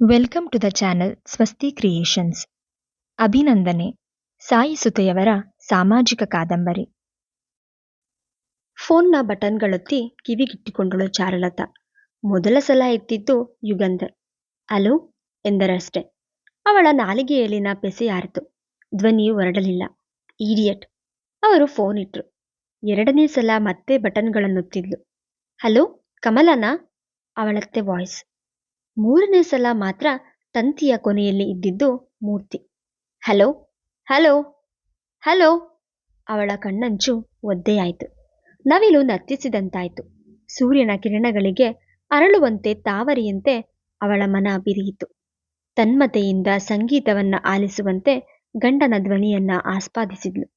Welcome to the channel Swasti creations ಅಭಿನಂದನೆ ಸಾಯಿ ಸುತೆಯವರ ಸಾಮಾಜಿಕ ಕಾದಂಬರಿ ಫೋನ್ನ ಬಟನ್ಗಳೊತ್ತಿ ಕಿವಿಗಿಟ್ಟಿಕೊಂಡಳು ಚಾರುಲತಾ. ಮೊದಲ ಸಲ ಎತ್ತಿದ್ದು ಯುಗಂಧರ್ ಅಲೋ, ಎಂದರಷ್ಟೆ. ಅವಳ ನಾಲಿಗೆಯಲ್ಲಿನ ಪೆಸೆಯಾರಿತು ಧ್ವನಿಯು ಹೊರಡಲಿಲ್ಲ. ಈಡಿಯಟ್ ಅವರು ಫೋನ್ ಇಟ್ರು. ಎರಡನೇ ಸಲ ಮತ್ತೆ ಬಟನ್ಗಳನ್ನೊತ್ತಿದ್ಲು. ಹಲೋ ಕಮಲನಾ? ಅವಳತ್ತೆ ವಾಯ್ಸ್ ಮೂರನೇ ಸಲ ಮಾತ್ರ ತಂತಿಯ ಕೊನೆಯಲ್ಲಿ ಇದ್ದಿದ್ದು ಮೂರ್ತಿ. ಹಲೋ ಹಲೋ ಹಲೋ, ಅವಳ ಕಣ್ಣಂಚು ಒದ್ದೆಯಾಯಿತು. ನವಿಲು ನರ್ತಿಸಿದಂತಾಯಿತು. ಸೂರ್ಯನ ಕಿರಣಗಳಿಗೆ ಅರಳುವಂತೆ ತಾವರಿಯಂತೆ ಅವಳ ಮನ ಬಿರಿಯಿತು. ತನ್ಮತೆಯಿಂದ ಸಂಗೀತವನ್ನ ಆಲಿಸುವಂತೆ ಗಂಡನ ಧ್ವನಿಯನ್ನ ಆಸ್ಪಾದಿಸಿದ್ಲು.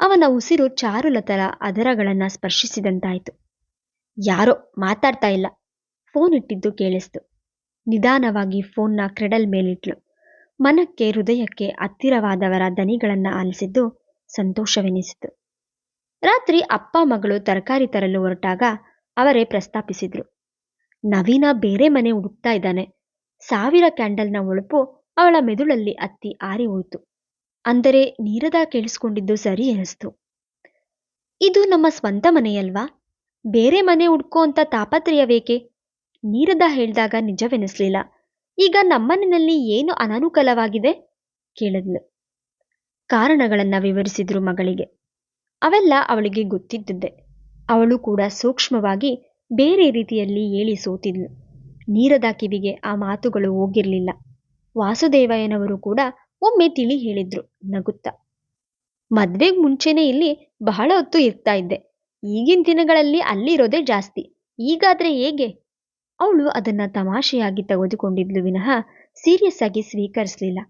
ಅವನ ಉಸಿರು ಚಾರುಲತರ ಅದರಗಳನ್ನ ಸ್ಪರ್ಶಿಸಿದಂತಾಯಿತು. ಯಾರೋ ಮಾತಾಡ್ತಾ ಇಲ್ಲ. ಫೋನ್ ಇಟ್ಟಿದ್ದು ಕೇಳಿಸ್ತು. ನಿಧಾನವಾಗಿ ಫೋನ್ನ ಕ್ರೆಡಲ್ ಮೇಲಿಟ್ಲು. ಮನಕ್ಕೆ, ಹೃದಯಕ್ಕೆ ಹತ್ತಿರವಾದವರ ದನಿಗಳನ್ನ ಆಲಿಸಿದ್ದು ಸಂತೋಷವೆನಿಸಿತು. ರಾತ್ರಿ ಅಪ್ಪ ಮಗಳು ತರಕಾರಿ ತರಲು ಹೊರಟಾಗ ಅವರೇ ಪ್ರಸ್ತಾಪಿಸಿದ್ರು. ನವೀನ ಬೇರೆ ಮನೆ ಹುಡುಕ್ತಾ ಇದ್ದಾನೆ. ಸಾವಿರ ಕ್ಯಾಂಡಲ್ನ ಒಳಪು ಅವಳ ಮೆದುಳಲ್ಲಿ ಹತ್ತಿ ಆರಿ ಹೋಯಿತು. ಅಂದರೆ ನೀರದ ಕೇಳಿಸ್ಕೊಂಡಿದ್ದು ಸರಿ ಎನಿಸ್ತು. ಇದು ನಮ್ಮ ಸ್ವಂತ ಮನೆಯಲ್ವಾ? ಬೇರೆ ಮನೆ ಹುಡ್ಕೋ ಅಂತ ತಾಪತ್ರಯವೇಕೆ? ನೀರದ ಹೇಳಿದಾಗ ನಿಜವೆನಿಸ್ಲಿಲ್ಲ. ಈಗ ನಮ್ಮನೆಯಲ್ಲಿ ಏನು ಅನಾನುಕೂಲವಾಗಿದೆ? ಕೇಳಿದ್ಲು. ಕಾರಣಗಳನ್ನ ವಿವರಿಸಿದ್ರು ಮಗಳಿಗೆ. ಅವೆಲ್ಲ ಅವಳಿಗೆ ಗೊತ್ತಿದ್ದುದೇ ಅವಳು ಕೂಡ ಸೂಕ್ಷ್ಮವಾಗಿ ಬೇರೆ ರೀತಿಯಲ್ಲಿ ಹೇಳಿ ಸೋತಿದ್ಲು. ನೀರದ ಕಿವಿಗೆ ಆ ಮಾತುಗಳು ಹೋಗಿರ್ಲಿಲ್ಲ. ವಾಸುದೇವಯ್ಯನವರು ಕೂಡ ಒಮ್ಮೆ ತಿಳಿ ಹೇಳಿದ್ರು, ನಗುತ್ತಾ. ಮದ್ವೆಗ್ ಮುಂಚೆನೆ ಇಲ್ಲಿ ಬಹಳ ಹೊತ್ತು ಇರ್ತಾ ಇದ್ದೆ. ಈಗಿನ ದಿನಗಳಲ್ಲಿ ಅಲ್ಲಿರೋದೇ ಜಾಸ್ತಿ. ಈಗಾದ್ರೆ ಹೇಗೆ? ಅವಳು ಅದನ್ನ ತಮಾಷೆಯಾಗಿ ತೆಗೆದುಕೊಂಡಿದ್ಲು ವಿನಃ ಸೀರಿಯಸ್ ಆಗಿ ಸ್ವೀಕರಿಸಲಿಲ್ಲ.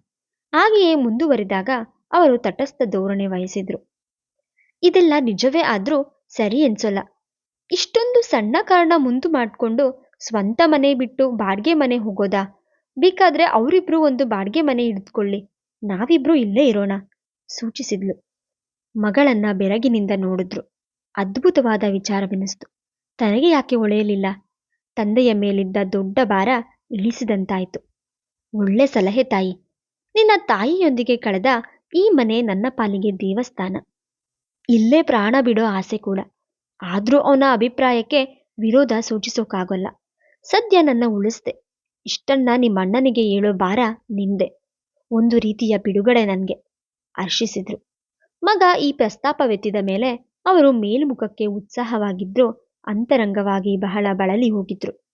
ಹಾಗೆಯೇ ಮುಂದುವರಿದಾಗ ಅವರು ತಟಸ್ಥ ಧೋರಣೆ ವಹಿಸಿದ್ರು. ಇದೆಲ್ಲ ನಿಜವೇ ಆದ್ರೂ ಸರಿ ಅನ್ಸೋಲ್ಲ ಇಷ್ಟೊಂದು ಸಣ್ಣ ಕಾರಣ ಮುಂದು ಮಾಡಿಕೊಂಡು ಸ್ವಂತ ಮನೆ ಬಿಟ್ಟು ಬಾಡಿಗೆ ಮನೆ ಹೋಗೋದಾ? ಬೇಕಾದ್ರೆ ಅವರಿಬ್ರು ಒಂದು ಬಾಡಿಗೆ ಮನೆ ಹಿಡಿದುಕೊಳ್ಳಿ. ನಾವಿಬ್ರು ಇಲ್ಲೇ ಇರೋಣ, ಸೂಚಿಸಿದ್ಲು. ಮಗಳನ್ನ ಬೆರಗಿನಿಂದ ನೋಡಿದ್ರು. ಅದ್ಭುತವಾದ ವಿಚಾರವೆನಿಸ್ತು. ತನಗೆ ಯಾಕೆ ಒಳೆಯಲಿಲ್ಲ ತಂದೆಯ ಮೇಲಿದ್ದ ದೊಡ್ಡ ಭಾರ ಇಳಿಸಿದಂತಾಯಿತು. ಒಳ್ಳೆ ಸಲಹೆ ತಾಯಿ. ನಿನ್ನ ತಾಯಿಯೊಂದಿಗೆ ಕಳೆದ ಈ ಮನೆ ನನ್ನ ಪಾಲಿಗೆ ದೇವಸ್ಥಾನ. ಇಲ್ಲೇ ಪ್ರಾಣ ಬಿಡೋ ಆಸೆ ಕೂಡ. ಆದ್ರೂ ಅವನ ಅಭಿಪ್ರಾಯಕ್ಕೆ ವಿರೋಧ ಸೂಚಿಸೋಕ್ಕಾಗಲ್ಲ ಸದ್ಯ ನನ್ನ ಉಳಿಸ್ದೆ. ಇಷ್ಟನ್ನ ನಿಮ್ಮ ಅಣ್ಣನಿಗೆ ಹೇಳೋ ಭಾರ ನಿಂದೆ. ಒಂದು ರೀತಿಯ ಬಿಡುಗಡೆ ನನಗೆ, ಹರ್ಷಿಸಿದ್ರು. ಮಗ ಈ ಪ್ರಸ್ತಾಪವೆತ್ತಿದ ಮೇಲೆ ಅವರು ಮೇಲ್ಮುಖಕ್ಕೆ ಉತ್ಸಾಹವಾಗಿದ್ರು ಅಂತರಂಗವಾಗಿ ಬಹಳ ಬಳಲಿ ಹೋಗಿದ್ರು.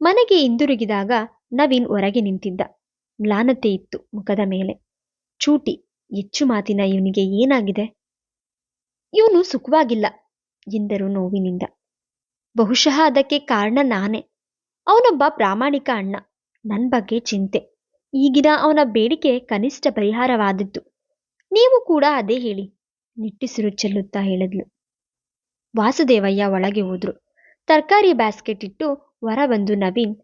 ಮನೆಗೆ ಹಿಂದಿರುಗಿದಾಗ ನವೀನ್ ಹೊರಗೆ ನಿಂತಿದ್ದ. ಮ್ಲಾನತೆ ಇತ್ತು ಮುಖದ ಮೇಲೆ. ಚೂಟಿ, ಹೆಚ್ಚು ಮಾತಿನ ಇವನಿಗೆ ಏನಾಗಿದೆ? ಇವನು ಸುಖವಾಗಿಲ್ಲ ಎಂದರು ನೋವಿನಿಂದ. ಬಹುಶಃ ಅದಕ್ಕೆ ಕಾರಣ ನಾನೇ. ಅವನೊಬ್ಬ ಪ್ರಾಮಾಣಿಕ ಅಣ್ಣ. ನನ್ನ ಬಗ್ಗೆ ಚಿಂತೆ. ಈಗಿನ ಅವನ ಬೇಡಿಕೆ ಕನಿಷ್ಠ ಪರಿಹಾರವಾದದ್ದು. ನೀವು ಕೂಡ ಅದೇ ಹೇಳಿ. ನಿಟ್ಟುಸಿರು ಚೆಲ್ಲುತ್ತಾ ಹೇಳಿದ್ಲು. ವಾಸುದೇವಯ್ಯ ಒಳಗೆ ಹೋದ್ರು. ತರಕಾರಿ ಬ್ಯಾಸ್ಕೆಟ್ ಇಟ್ಟು ಹೊರ ಬಂದು, ನವೀನ್,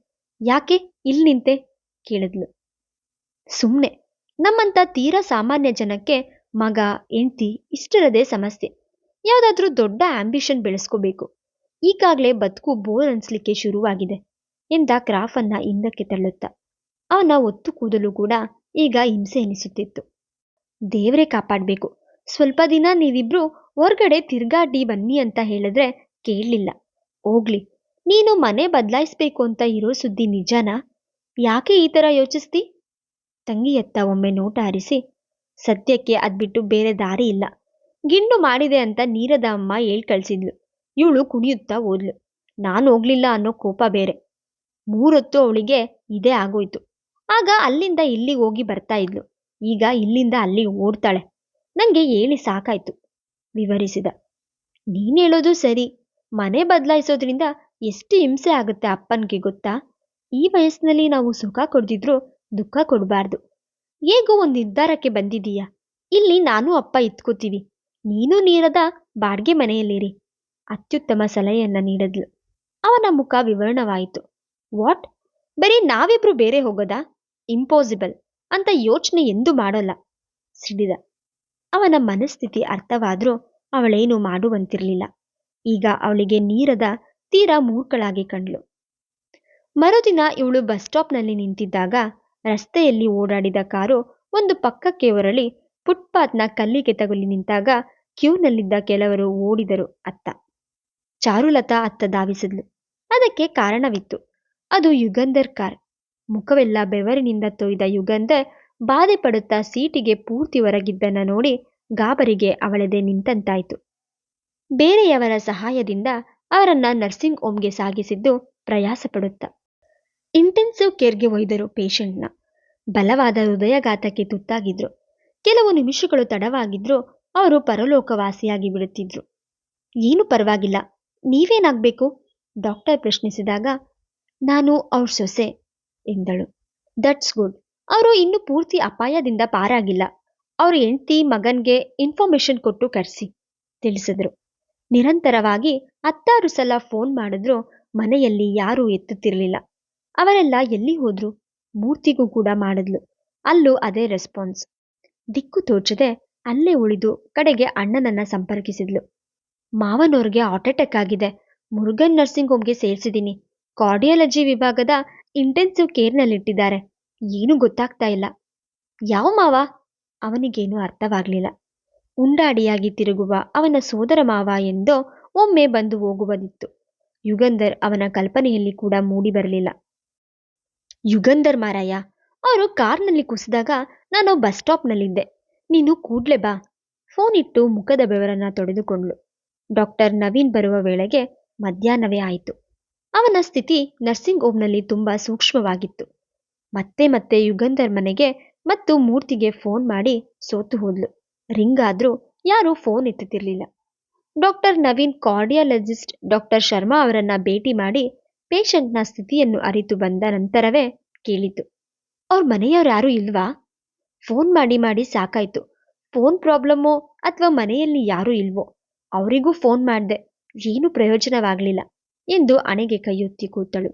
ಯಾಕೆ ಇಲ್ಲಿ ನಿಂತೆ? ಕೇಳಿದ್ಲು. ಸುಮ್ಮನೆ ನಮ್ಮಂತ ತೀರಾ ಸಾಮಾನ್ಯ ಜನಕ್ಕೆ ಮಗ, ಹೆಂಡ್ತಿ ಇಷ್ಟರದೇ ಸಮಸ್ಯೆ. ಯಾವುದಾದ್ರೂ ದೊಡ್ಡ ಆಂಬಿಷನ್ ಬೆಳೆಸ್ಕೋಬೇಕು. ಈಗಾಗಲೇ ಬದುಕು ಬೋರ್ ಅನ್ಸ್ಲಿಕ್ಕೆ ಶುರುವಾಗಿದೆ ಎಂದ ಕ್ರಾಫನ್ನ ಹಿಂದಕ್ಕೆ ತಳ್ಳುತ್ತಾ. ಅವನ ಒತ್ತು ಕೂದಲು ಕೂಡ ಈಗ ಹಿಂಸೆ ಎನಿಸುತ್ತಿತ್ತು. ದೇವರೇ ಕಾಪಾಡಬೇಕು. ಸ್ವಲ್ಪ ದಿನ ನೀವಿಬ್ರು ಹೊರ್ಗಡೆ ತಿರ್ಗಾಡಿ ಬನ್ನಿ ಅಂತ ಹೇಳಿದ್ರೆ ಕೇಳಲಿಲ್ಲ ಹೋಗ್ಲಿ, ನೀನು ಮನೆ ಬದಲಾಯಿಸ್ಬೇಕು ಅಂತ ಇರೋ ಸುದ್ದಿ ನಿಜನಾ? ಯಾಕೆ ಈ ಥರ ಯೋಚಿಸ್ತಿ? ತಂಗಿಯತ್ತ ಒಮ್ಮೆ ನೋಟ ಹರಿಸಿ ಸದ್ಯಕ್ಕೆ ಅದ್ಬಿಟ್ಟು ಬೇರೆ ದಾರಿ ಇಲ್ಲ. ಗಿಂಡು ಮಾಡಿದೆ ಅಂತ ನೀರದ ಅಮ್ಮ ಹೇಳ್ ಕಳ್ಸಿದ್ಲು. ಇವಳು ಕುಣಿಯುತ್ತಾ ಹೋದ್ಲು. ನಾನು ಹೋಗ್ಲಿಲ್ಲ ಅನ್ನೋ ಕೋಪ ಬೇರೆ. ಮೂರೊತ್ತು ಅವಳಿಗೆ ಇದೇ ಆಗೋಯ್ತು. ಆಗ ಅಲ್ಲಿಂದ ಇಲ್ಲಿಗೆ ಹೋಗಿ ಬರ್ತಾ ಇದ್ಲು. ಈಗ ಇಲ್ಲಿಂದ ಅಲ್ಲಿಗೆ ಓಡ್ತಾಳೆ. ನನಗೆ ಹೇಳಿ ಸಾಕಾಯ್ತು. ವಿವರಿಸಿದ. ನೀನೇಳೋದು ಸರಿ. ಮನೆ ಬದಲಾಯಿಸೋದ್ರಿಂದ ಎಷ್ಟು ಹಿಂಸೆ ಆಗುತ್ತೆ ಅಪ್ಪನಿಗೆ ಗೊತ್ತಾ? ಈ ವಯಸ್ಸಿನಲ್ಲಿ ನಾವು ಸುಖ ಕೊಡ್ದಿದ್ರು ದುಃಖ ಕೊಡಬಾರ್ದು. ಹೇಗೋ ಒಂದು ನಿರ್ಧಾರಕ್ಕೆ ಬಂದಿದೀಯಾ ಇಲ್ಲಿ ನಾನು ಅಪ್ಪ ಇತ್ಕೋತೀವಿ. ನೀನು ನೀರದ ಬಾಡ್ಗೆ ಮನೆಯಲ್ಲಿರಿ. ಅತ್ಯುತ್ತಮ ಸಲಹೆಯನ್ನ ನೀಡದ್ಲು. ಅವನ ಮುಖ ವಿವರಣವಾಯಿತು. ವಾಟ್? ಬರೀ ನಾವಿಬ್ರು ಬೇರೆ ಹೋಗೋದಾ? ಇಂಪಾಸಿಬಲ್. ಅಂತ ಯೋಚನೆ ಎಂದೂ ಮಾಡೋಲ್ಲ, ಸಿಡಿದ. ಅವನ ಮನಸ್ಥಿತಿ ಅರ್ಥವಾದರೂ ಅವಳೇನು ಮಾಡುವಂತಿರಲಿಲ್ಲ. ಈಗ ಅವಳಿಗೆ ನೀರದ ತೀರಾ ಮೂರ್ಖಳಾಗಿ ಕಂಡ್ಲು ಮರುದಿನ ಇವಳು ಬಸ್ ಸ್ಟಾಪ್ನಲ್ಲಿ ನಿಂತಿದ್ದಾಗ ರಸ್ತೆಯಲ್ಲಿ ಓಡಾಡಿದ ಕಾರು ಒಂದು ಪಕ್ಕಕ್ಕೆ ಹೊರಳಿ ಫುಟ್ಪಾತ್ನ ಕಲ್ಲಿಗೆ ತಗುಲಿ ನಿಂತಾಗ ಕ್ಯೂನಲ್ಲಿದ್ದ ಕೆಲವರು ಓಡಿದರು ಅತ್ತ. ಚಾರುಲತಾ ಅತ್ತ ಧಾವಿಸಿದ್ಲು. ಅದಕ್ಕೆ ಕಾರಣವಿತ್ತು. ಅದು ಯುಗಂಧರ್ ಕಾರ್. ಮುಖವೆಲ್ಲ ಬೆವರಿನಿಂದ ತೊಯ್ದ ಯುಗಂಧರ್ ಬಾಧೆ ಪಡುತ್ತಾ ಸೀಟಿಗೆ ಪೂರ್ತಿ ಒರಗಿದ್ದನ್ನ ನೋಡಿ ಗಾಬರಿಗೆ ಅವಳದೆ ನಿಂತಂತಾಯ್ತು. ಬೇರೆಯವರ ಸಹಾಯದಿಂದ ಅವರನ್ನ ನರ್ಸಿಂಗ್ ಹೋಮ್ಗೆ ಸಾಗಿಸಿದ್ದು ಪ್ರಯಾಸ ಪಡುತ್ತಾ ಇಂಟೆನ್ಸಿವ್ ಕೇರ್ಗೆ ಒಯ್ದರು ಪೇಷಂಟ್ನ ಬಲವಾದ ಹೃದಯಘಾತಕ್ಕೆ ತುತ್ತಾಗಿದ್ರು. ಕೆಲವು ನಿಮಿಷಗಳು ತಡವಾಗಿದ್ರು ಅವರು ಪರಲೋಕವಾಸಿಯಾಗಿ ಬಿಡುತ್ತಿದ್ರು. ಏನು ಪರವಾಗಿಲ್ಲ, ನೀವೇನಾಗಬೇಕು? ಡಾಕ್ಟರ್ ಪ್ರಶ್ನಿಸಿದಾಗ, ನಾನು ಅವ್ರ ಸೊಸೆ, ಎಂದಳು. ದಟ್ಸ್ ಗುಡ್ ಅವರು ಇನ್ನೂ ಪೂರ್ತಿ ಅಪಾಯದಿಂದ ಪಾರಾಗಿಲ್ಲ. ಅವ್ರ ಹೆಂಡತಿ ಮಗನ್ಗೆ ಇನ್ಫಾರ್ಮೇಶನ್ ಕೊಟ್ಟು ಕರೆಸಿ, ತಿಳಿಸಿದ್ರು. ನಿರಂತರವಾಗಿ ಹತ್ತಾರು ಸಲ ಫೋನ್ ಮಾಡಿದ್ರು, ಮನೆಯಲ್ಲಿ ಯಾರೂ ಎತ್ತುತ್ತಿರಲಿಲ್ಲ. ಅವರೆಲ್ಲ ಎಲ್ಲಿ ಹೋದ್ರು? ಮೂರ್ತಿಗೂ ಕೂಡ ಮಾಡಿದ್ಲು. ಅಲ್ಲೂ ಅದೇ ರೆಸ್ಪಾನ್ಸ್ ದಿಕ್ಕು ತೋಚದೆ ಅಲ್ಲೇ ಉಳಿದು ಕಡೆಗೆ ಅಣ್ಣನನ್ನ ಸಂಪರ್ಕಿಸಿದ್ಲು. ಮಾವನವ್ರಿಗೆ ಹಾರ್ಟ್ ಅಟ್ಯಾಕ್ ಆಗಿದೆ. ಮುರುಗನ್ ನರ್ಸಿಂಗ್ ಹೋಮ್ಗೆ ಸೇರಿಸಿದ್ದೀನಿ ಕಾರ್ಡಿಯಾಲಜಿ ವಿಭಾಗದ ಇಂಟೆನ್ಸಿವ್ ಕೇರ್ನಲ್ಲಿಟ್ಟಿದ್ದಾರೆ ಏನೂ ಗೊತ್ತಾಗ್ತಾ ಇಲ್ಲ. ಯಾವ ಮಾವ? ಅವನಿಗೇನು ಅರ್ಥವಾಗಲಿಲ್ಲ. ಉಂಡಾಡಿಯಾಗಿ ತಿರುಗುವ ಅವನ ಸೋದರ ಮಾವ ಎಂದೋ ಒಮ್ಮೆ ಬಂದು ಹೋಗುವುದಿತ್ತು. ಯುಗಂಧರ್ ಅವನ ಕಲ್ಪನೆಯಲ್ಲಿ ಕೂಡ ಮೂಡಿ ಬರಲಿಲ್ಲ. ಯುಗಂಧರ್ ಮಾರಾಯ, ಅವರು ಕಾರ್ನಲ್ಲಿ ಕುಸಿದಾಗ ನಾನು ಬಸ್ ಸ್ಟಾಪ್ನಲ್ಲಿದ್ದೆ. ನೀನು ಕೂಡ್ಲೆ ಬಾ. ಫೋನ್ ಇಟ್ಟು ಮುಖದ ಬೆವರನ್ನ ತೊಡೆದುಕೊಂಡ್ಳು. ಡಾಕ್ಟರ್ ನವೀನ್ ಬರುವ ವೇಳೆಗೆ ಮಧ್ಯಾಹ್ನವೇ ಆಯಿತು. ಅವನ ಸ್ಥಿತಿ ನರ್ಸಿಂಗ್ ಹೋಮ್ನಲ್ಲಿ ತುಂಬಾ ಸೂಕ್ಷ್ಮವಾಗಿತ್ತು. ಮತ್ತೆ ಮತ್ತೆ ಯುಗಂಧರ್ ಮನೆಗೆ ಮತ್ತು ಮೂರ್ತಿಗೆ ಫೋನ್ ಮಾಡಿ ಸೋತು ಹೋದ್ಲು. ರಿಂಗ್ ಆದ್ರೂ ಯಾರೂ phone ಎತ್ತುತ್ತಿರಲಿಲ್ಲ doctor Naveen cardiologist doctor Sharma ಅವರನ್ನ ಭೇಟಿ ಮಾಡಿ ಪೇಷಂಟ್ನ ಸ್ಥಿತಿಯನ್ನು ಅರಿತು ಬಂದ ನಂತರವೇ ಕೇಳಿತು. ಅವ್ರ ಮನೆಯವ್ರು ಯಾರೂ ಇಲ್ವಾ? ಫೋನ್ ಮಾಡಿ ಮಾಡಿ ಸಾಕಾಯ್ತು. ಫೋನ್ ಪ್ರಾಬ್ಲಮ್ಮೋ ಅಥವಾ ಮನೆಯಲ್ಲಿ ಯಾರೂ ಇಲ್ವೋ? ಅವರಿಗೂ ಫೋನ್ ಮಾಡಿದೆ. ಏನೂ ಪ್ರಯೋಜನವಾಗಲಿಲ್ಲ ಎಂದು ಅಣೆಗೆ ಕೈಯೊತ್ತಿ ಕೂತಳು.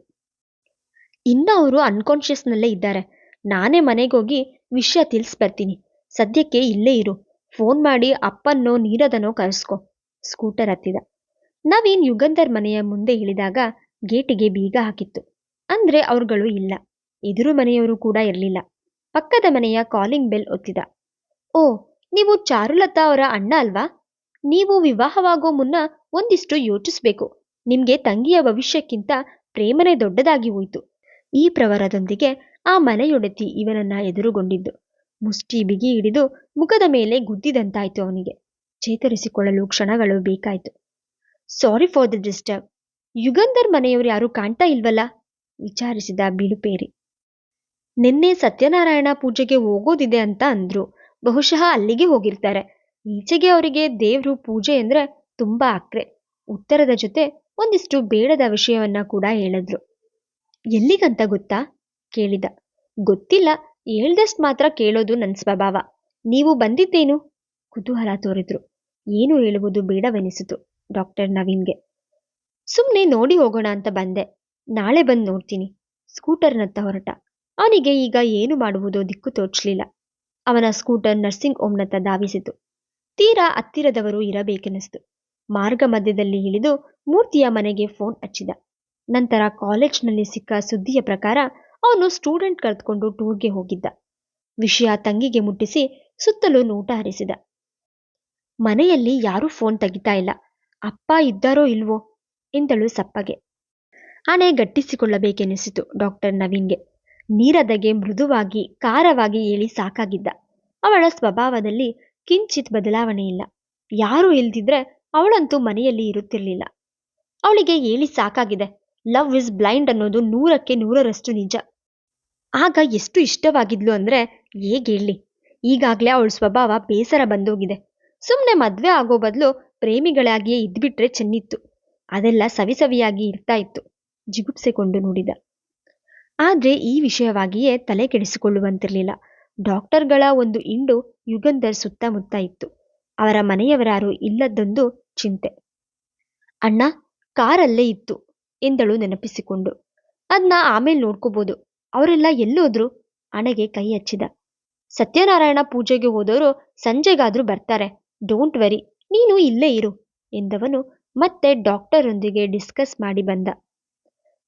ಇನ್ನು ಅವರು ಅನ್ಕಾನ್ಷಿಯಸ್ನಲ್ಲೇ ಇದ್ದಾರೆ. ನಾನೇ ಮನೆಗೋಗಿ ವಿಷಯ ತಿಳಿಸ್ಬರ್ತೀನಿ. ಸದ್ಯಕ್ಕೆ ಇಲ್ಲೇ ಇರು. ಫೋನ್ ಮಾಡಿ ಅಪ್ಪನ್ನೋ, ನೀರದನೋ ಕರೆಸ್ಕೊ. ಸ್ಕೂಟರ್ ಹತ್ತಿದ. ನವೀನ್ ಯುಗಂಧರ್ ಮನೆಯ ಮುಂದೆ ಇಳಿದಾಗ ಗೇಟಿಗೆ ಬೀಗ ಹಾಕಿತ್ತು. ಅಂದ್ರೆ ಅವ್ರುಗಳು ಇಲ್ಲ. ಎದುರು ಮನೆಯವರು ಕೂಡ ಇರಲಿಲ್ಲ. ಪಕ್ಕದ ಮನೆಯ ಕಾಲಿಂಗ್ ಬೆಲ್ ಒತ್ತಿದ. ಓ, ನೀವು ಚಾರುಲತಾ ಅವರ ಅಣ್ಣ ಅಲ್ವಾ? ನೀವು ವಿವಾಹವಾಗೋ ಮುನ್ನ ಒಂದಿಷ್ಟು ಯೋಚಿಸ್ಬೇಕು. ನಿಮ್ಗೆ ತಂಗಿಯ ಭವಿಷ್ಯಕ್ಕಿಂತ ಪ್ರೇಮನೆ ದೊಡ್ಡದಾಗಿ ಹೋಯಿತು. ಈ ಪ್ರವರದೊಂದಿಗೆ ಆ ಮನೆಯೊಡತಿ ಇವನನ್ನ ಎದುರುಗೊಂಡಿದ್ದು. ಮುಷ್ಟಿ ಬಿಗಿ ಹಿಡಿದು ಮುಖದ ಮೇಲೆ ಗುದ್ದಿದಂತಾಯ್ತು ಅವನಿಗೆ. ಚೇತರಿಸಿಕೊಳ್ಳಲು ಕ್ಷಣಗಳು ಬೇಕಾಯ್ತು. Sorry for the disturb. Yugandhar ಮನೆಯವರು ಯಾರೂ ಕಾಣ್ತಾ ಇಲ್ವಲ್ಲ? ವಿಚಾರಿಸಿದ ಬಿಳುಪೇರಿ. ನಿನ್ನೆ ಸತ್ಯನಾರಾಯಣ ಪೂಜೆಗೆ ಹೋಗೋದಿದೆ ಅಂತ ಅಂದ್ರು. ಬಹುಶಃ ಅಲ್ಲಿಗೆ ಹೋಗಿರ್ತಾರೆ. ಈಚೆಗೆ ಅವರಿಗೆ ದೇವ್ರು ಪೂಜೆ ಅಂದ್ರೆ ತುಂಬಾ ಅಕ್ರೆ ಉತ್ತರದ ಜೊತೆ ಒಂದಿಷ್ಟು ಬೇಡದ ವಿಷಯವನ್ನ ಕೂಡ ಹೇಳಿದ್ರು. ಎಲ್ಲಿಗಂತ ಗೊತ್ತಾ? ಕೇಳಿದ. ಗೊತ್ತಿಲ್ಲ. ಹೇಳ್ದಷ್ಟು ಮಾತ್ರ ಕೇಳೋದು ನನ್ನ ಸ್ವಭಾವ. ನೀವು ಬಂದಿದ್ದೇನು? ಕುತೂಹಲ ತೋರಿದ್ರು. ಏನು ಹೇಳುವುದು ಬೇಡವೆನಿಸಿತು ಡಾಕ್ಟರ್ ನವೀನ್ಗೆ. ಸುಮ್ಮನೆ ನೋಡಿ ಹೋಗೋಣ ಅಂತ ಬಂದೆ. ನಾಳೆ ಬಂದು ನೋಡ್ತೀನಿ. ಸ್ಕೂಟರ್ನತ್ತ ಹೊರಟ. ಅವನಿಗೆ ಈಗ ಏನು ಮಾಡುವುದೋ ದಿಕ್ಕು ತೋಚಲಿಲ್ಲ. ಅವನ ಸ್ಕೂಟರ್ ನರ್ಸಿಂಗ್ ಹೋಮ್ನತ್ತ ಧಾವಿಸಿತು. ತೀರಾ ಹತ್ತಿರದವರು ಇರಬೇಕೆನಿಸ್ತು. ಮಾರ್ಗ ಮಧ್ಯದಲ್ಲಿ ಇಳಿದು ಮೂರ್ತಿಯ ಮನೆಗೆ ಫೋನ್ ಹಚ್ಚಿದ. ನಂತರ ಕಾಲೇಜ್ನಲ್ಲಿ ಸಿಕ್ಕ ಸುದ್ದಿಯ ಪ್ರಕಾರ ಅವನು ಸ್ಟೂಡೆಂಟ್ ಕರೆದುಕೊಂಡು ಟೂರ್ಗೆ ಹೋಗಿದ್ದ. ವಿಷಯ ತಂಗಿಗೆ ಮುಟ್ಟಿಸಿ ಸುತ್ತಲೂ ನೋಟ ಹರಿಸಿದ. ಮನೆಯಲ್ಲಿ ಯಾರೂ ಫೋನ್ ತೆಗಿತಾ ಇಲ್ಲ. ಅಪ್ಪ ಇದ್ದಾರೋ ಇಲ್ವೋ? ಎಂದಳು ಸಪ್ಪಗೆ. ಆನೆ ಗಟ್ಟಿಸಿಕೊಳ್ಳಬೇಕೆನಿಸಿತು ಡಾಕ್ಟರ್ ನವೀನ್ಗೆ. ನೀರದಗೆ ಮೃದುವಾಗಿ, ಖಾರವಾಗಿ ಹೇಳಿ ಸಾಕಾಗಿದ್ದ. ಅವಳ ಸ್ವಭಾವದಲ್ಲಿ ಕಿಂಚಿತ್ ಬದಲಾವಣೆ ಇಲ್ಲ. ಯಾರೂ ಇಲ್ದಿದ್ರೆ ಅವಳಂತೂ ಮನೆಯಲ್ಲಿ ಇರುತ್ತಿರಲಿಲ್ಲ. ಅವಳಿಗೆ ಹೇಳಿ ಸಾಕಾಗಿದೆ. ಲವ್ ಇಸ್ ಬ್ಲೈಂಡ್ ಅನ್ನೋದು ನೂರಕ್ಕೆ ನೂರರಷ್ಟು ನಿಜ. ಆಗ ಎಷ್ಟು ಇಷ್ಟವಾಗಿದ್ಲು ಅಂದ್ರೆ ಹೇಗೆ ಹೇಳಿ ಈಗಾಗಲೇ ಅವಳ ಸ್ವಭಾವ ಬೇಸರ ಬಂದೋಗಿದೆ. ಸುಮ್ಮನೆ ಮದುವೆ ಆಗೋ ಬದಲು ಪ್ರೇಮಿಗಳಾಗಿಯೇ ಇದ್ಬಿಟ್ರೆ ಚೆನ್ನಿತ್ತು. ಅದೆಲ್ಲ ಸವಿಸವಿಯಾಗಿ ಇರ್ತಾ ಇತ್ತು. ಜಿಗುಪ್ಸೆಕೊಂಡು ನೋಡಿದ. ಆದ್ರೆ ಈ ವಿಷಯವಾಗಿಯೇ ತಲೆ ಕೆಡಿಸಿಕೊಳ್ಳುವಂತಿರಲಿಲ್ಲ. ಡಾಕ್ಟರ್ಗಳ ಒಂದು ಇಂಡು ಯುಗಂಧರ್ ಸುತ್ತಮುತ್ತ ಇತ್ತು. ಅವರ ಮನೆಯವರಾರು ಇಲ್ಲದ್ದೊಂದು ಚಿಂತೆ. ಅಣ್ಣ, ಕಾರಲ್ಲೇ ಇತ್ತು. ಎಂದಳು ನೆನಪಿಸಿಕೊಂಡು. ಅದನ್ನ ಆಮೇಲೆ ನೋಡ್ಕೋಬೋದು. ಅವರೆಲ್ಲ ಎಲ್ಲೋದ್ರು? ಹಣೆಗೆ ಕೈ ಹಚ್ಚಿದ. ಸತ್ಯನಾರಾಯಣ ಪೂಜೆಗೆ ಹೋದವರು ಸಂಜೆಗಾದ್ರೂ ಬರ್ತಾರೆ. ಡೋಂಟ್ ವೆರಿ, ನೀನು ಇಲ್ಲೇ ಇರು ಎಂದವನು ಮತ್ತೆ ಡಾಕ್ಟರೊಂದಿಗೆ ಡಿಸ್ಕಸ್ ಮಾಡಿ ಬಂದ.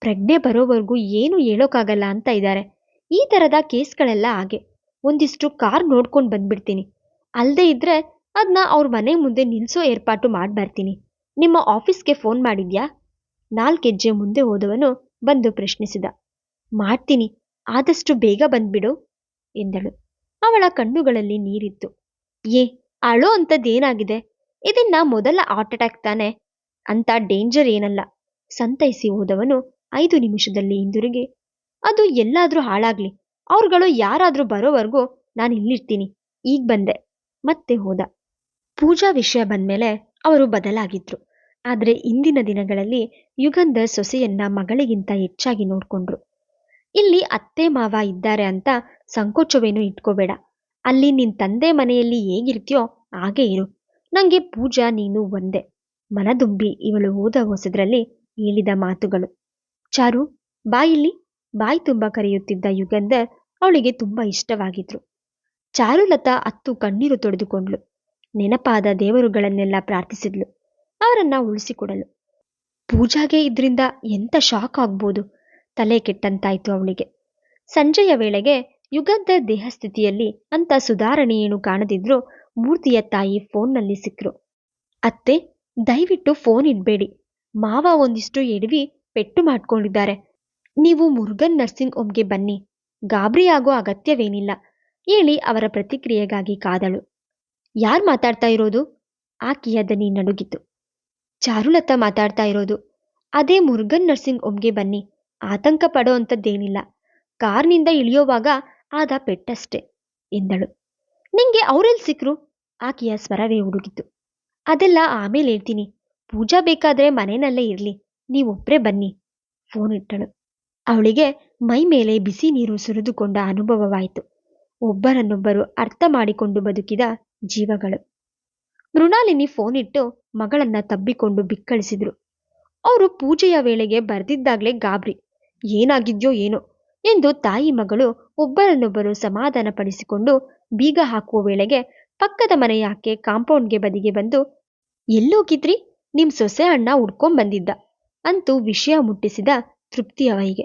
ಪ್ರಜ್ಞೆ ಬರೋವರೆಗೂ ಏನು ಹೇಳೋಕ್ಕಾಗಲ್ಲ ಅಂತ ಇದ್ದಾರೆ ಈ ತರದ ಕೇಸ್ಗಳೆಲ್ಲ ಹಾಗೆ. ಒಂದಿಷ್ಟು ಕಾರ್ ನೋಡ್ಕೊಂಡು ಬಂದ್ಬಿಡ್ತೀನಿ. ಅಲ್ಲದೆ ಇದ್ರೆ ಅದನ್ನ ಅವ್ರ ಮನೆ ಮುಂದೆ ನಿಲ್ಸೋ ಏರ್ಪಾಟು ಮಾಡಿ ಬರ್ತೀನಿ ನಿಮ್ಮ ಆಫೀಸ್ಗೆ ಫೋನ್ ಮಾಡಿದ್ಯಾ? ನಾಲ್ಕು ಹೆಜ್ಜೆ ಮುಂದೆ ಹೋದವನು ಬಂದು ಪ್ರಶ್ನಿಸಿದ, ಮಾಡ್ತೀನಿ, ಆದಷ್ಟು ಬೇಗ ಬಂದ್ಬಿಡು, ಎಂದಳು. ಅವಳ ಕಣ್ಣುಗಳಲ್ಲಿ ನೀರಿತ್ತು. ಏ, ಅಳೋ ಅಂಥದ್ದೇನಾಗಿದೆ ಇದನ್ನ ಮೊದಲ ಹಾರ್ಟ್ ಅಟ್ಯಾಕ್ ತಾನೆ? ಅಂತ ಡೇಂಜರ್ ಏನಲ್ಲ? ಸಂತೈಸಿ ಹೋದವನು ಐದು ನಿಮಿಷದಲ್ಲಿ ಹಿಂದಿರುಗಿ, ಅದು ಎಲ್ಲಾದ್ರೂ ಹಾಳಾಗ್ಲಿ. ಅವ್ರುಗಳು ಯಾರಾದ್ರೂ ಬರೋವರೆಗೂ ನಾನು ಇಲ್ಲಿರ್ತೀನಿ. ಈಗ ಬಂದೆ. ಮತ್ತೆ ಹೋದ. ಪೂಜಾ ವಿಷಯ ಬಂದ್ಮೇಲೆ ಅವರು ಬದಲಾಗಿದ್ರು. ಆದ್ರೆ ಇಂದಿನ ದಿನಗಳಲ್ಲಿ ಯುಗಂಧರ್ ಸೊಸೆಯನ್ನ ಮಗಳಿಗಿಂತ ಹೆಚ್ಚಾಗಿ ನೋಡ್ಕೊಂಡ್ರು. ಇಲ್ಲಿ ಅತ್ತೆ ಮಾವ ಇದ್ದಾರೆ ಅಂತ ಸಂಕೋಚವೇನು ಇಟ್ಕೋಬೇಡ. ಅಲ್ಲಿ ನಿನ್ ತಂದೆ ಮನೆಯಲ್ಲಿ ಹೇಗಿರ್ತೀಯೋ ಹಾಗೆ ಇರು. ನಂಗೆ ಪೂಜಾ ನೀನು ಒಂದೇ. ಮನದುಂಬಿ ಇವಳು ಹೋದ ಹೊಸದ್ರಲ್ಲಿ ಹೇಳಿದ ಮಾತುಗಳು. ಚಾರು ಬಾಯಿಲಿ ಬಾಯಿ ತುಂಬ ಕರೆಯುತ್ತಿದ್ದ ಯುಗಂಧರ್ ಅವಳಿಗೆ ತುಂಬಾ ಇಷ್ಟವಾಗಿದ್ರು. ಚಾರುಲತಾ ಅತ್ತು ಕಣ್ಣೀರು ತೊಡೆದುಕೊಂಡ್ಳು ನೆನಪಾದ ದೇವರುಗಳನ್ನೆಲ್ಲ ಪ್ರಾರ್ಥಿಸಿದ್ಲು ಅವರನ್ನ ಉಳಿಸಿಕೊಡಲು. ಪೂಜಾಗೆ ಇದ್ರಿಂದ ಎಂತ ಶಾಕ್ ಆಗ್ಬೋದು? ತಲೆ ಕೆಟ್ಟಂತಾಯ್ತು ಅವಳಿಗೆ. ಸಂಜೆಯ ವೇಳೆಗೆ ಯುಗದ ದೇಹಸ್ಥಿತಿಯಲ್ಲಿ ಅಂತ ಸುಧಾರಣೆಯೇನು ಕಾಣದಿದ್ರು ಮೂರ್ತಿಯ ತಾಯಿ ಫೋನ್ನಲ್ಲಿ ಸಿಕ್ಕರು ಅತ್ತೆ, ದಯವಿಟ್ಟು ಫೋನ್ ಇಡ್ಬೇಡಿ. ಮಾವ ಒಂದಿಷ್ಟು ಎಡವಿ ಪೆಟ್ಟು ಮಾಡ್ಕೊಂಡಿದ್ದಾರೆ. ನೀವು ಮುರುಗನ್ ನರ್ಸಿಂಗ್ ಹೋಮ್ಗೆ ಬನ್ನಿ. ಗಾಬರಿ ಆಗೋ ಅಗತ್ಯವೇನಿಲ್ಲ. ಹೇಳಿ ಅವರ ಪ್ರತಿಕ್ರಿಯೆಗಾಗಿ ಕಾದಳು. ಯಾರು ಮಾತಾಡ್ತಾ ಇರೋದು? ಆಕೆಯ ದನಿ ನಡುಗಿತು. ಚಾರುಲತಾ ಮಾತಾಡ್ತಾ ಇರೋದು. ಅದೇ ಮುರುಗನ್ ನರ್ಸಿಂಗ್ ಹೋಮ್ಗೆ ಬನ್ನಿ. ಆತಂಕ ಪಡೋ ಅಂಥದ್ದೇನಿಲ್ಲ. ಕಾರ್ನಿಂದ ಇಳಿಯೋವಾಗ ಆದ ಪೆಟ್ಟಷ್ಟೆ, ಎಂದಳು. ನಿಂಗೆ ಅವರೆಲ್ಲಿ ಸಿಕ್ರು? ಆಕೆಯ ಸ್ವರವೇ ಹುಡುಗಿತು ಅದೆಲ್ಲ ಆಮೇಲೆ ಹೇಳ್ತೀನಿ. ಪೂಜಾ ಬೇಕಾದ್ರೆ ಮನೆಯಲ್ಲೇ ಇರಲಿ. ನೀವೊಬ್ಬರೇ ಬನ್ನಿ, ಫೋನ್ ಇಟ್ಟಳು. ಅವಳಿಗೆ ಮೈ ಮೇಲೆ ಬಿಸಿ ನೀರು ಸುರಿದುಕೊಂಡ ಅನುಭವವಾಯಿತು. ಒಬ್ಬರನ್ನೊಬ್ಬರು ಅರ್ಥ ಮಾಡಿಕೊಂಡು ಬದುಕಿದ ಜೀವಗಳು. ಮೃಣಾಲಿನಿ ಫೋನ್ ಇಟ್ಟು ಮಗಳನ್ನ ತಬ್ಬಿಕೊಂಡು ಬಿಕ್ಕಳಿಸಿದ್ರು. ಅವರು ಪೂಜೆಯ ವೇಳೆಗೆ ಬರ್ದಿದ್ದಾಗ್ಲೇ ಗಾಬರಿ, ಏನಾಗಿದ್ಯೋ ಏನೋ ಎಂದು ತಾಯಿ ಮಗಳು ಒಬ್ಬರನ್ನೊಬ್ಬರು ಸಮಾಧಾನಪಡಿಸಿಕೊಂಡು ಬೀಗ ಹಾಕುವ ವೇಳೆಗೆ ಪಕ್ಕದ ಮನೆಯಾಕೆ ಕಾಂಪೌಂಡ್ಗೆ ಬದಿಗೆ ಬಂದು, ಎಲ್ಲೋಗಿದ್ರಿ? ನಿಮ್ ಸೊಸೆ ಅಣ್ಣ ಉಡ್ಕೊಂಬಂದಿದ್ದ ಬಂದಿದ್ದ ಅಂತೂ ವಿಷಯ ಮುಟ್ಟಿಸಿದ ತೃಪ್ತಿ ಅವರಿಗೆ.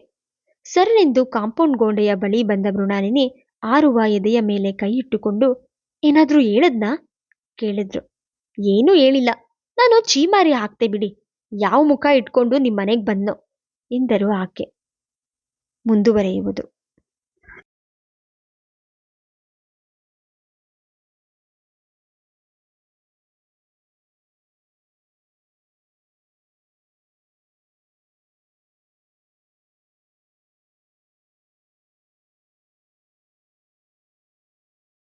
ಸರ್ರೆಂದು ಕಾಂಪೌಂಡ್ ಗೋಡೆಯ ಬಳಿ ಬಂದ ಮೃಣಾಲಿನಿ ಆರುವ ಎದೆಯ ಮೇಲೆ ಕೈ ಇಟ್ಟುಕೊಂಡು, ಏನಾದ್ರೂ ಹೇಳದ್ನಾ? ಕೇಳಿದ್ರು. ಏನೂ ಹೇಳಿಲ್ಲ. ನಾನು ಚೀಮಾರಿ ಹಾಕ್ತೆ ಬಿಡಿ. ಯಾವ ಮುಖ ಇಟ್ಕೊಂಡು ನಿಮ್ಮನೆಗೆ ಬಂದ್ನೋ? ಎಂದರು ಆಕೆ. ಮುಂದುವರೆಯುವುದು.